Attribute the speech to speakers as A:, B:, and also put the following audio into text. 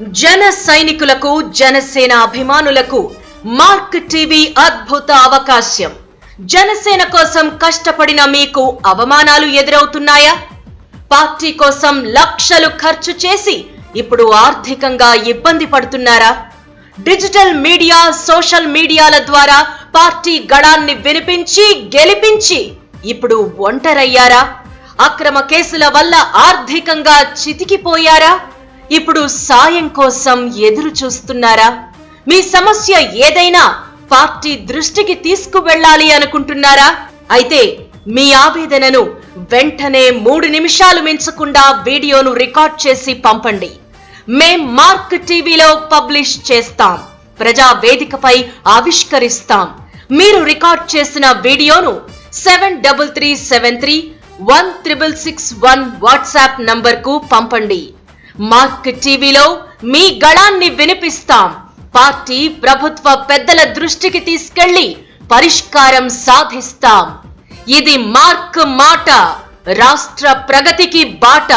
A: జన సైనికులకు జనసేన అభిమానులకు మార్క్ టీవీ అద్భుత అవకాశం. జనసేన కోసం కష్టపడిన మీకు అవమానాలు ఎదురవుతున్నాయా? పార్టీ కోసం లక్షలు ఖర్చు చేసి ఇప్పుడు ఆర్థికంగా ఇబ్బంది పడుతున్నారా? డిజిటల్ మీడియా సోషల్ మీడియాల ద్వారా పార్టీ గళాన్ని వినిపించి గెలిపించి ఇప్పుడు ఒంటరయ్యారా? అక్రమ కేసుల వల్ల ఆర్థికంగా చితికిపోయారా? ఇప్పుడు సాయం కోసం ఎదురు చూస్తున్నారా? మీ సమస్య ఏదైనా పార్టీ దృష్టికి తీసుకువెళ్ళాలి అనుకుంటున్నారా? అయితే మీ ఆవేదనను వెంటనే మూడు నిమిషాలు మించకుండా వీడియోను రికార్డ్ చేసి పంపండి. మేం మార్క్ టీవీలో పబ్లిష్ చేస్తాం. ప్రజా వేదికపై ఆవిష్కరిస్తాం. మీరు రికార్డ్ చేసిన వీడియోను seven double three seven three one triple six one WhatsApp నంబర్కు పంపండి. మార్క్ టీవీలో మీ గళాన్ని వినిపిస్తాం. పార్టీ ప్రభుత్వ పెద్దల దృష్టికి తీసుకెళ్ళి పరిష్కారం సాధిస్తాం. ఇది మార్క్ మాట రాష్ట్ర ప్రగతికి బాట.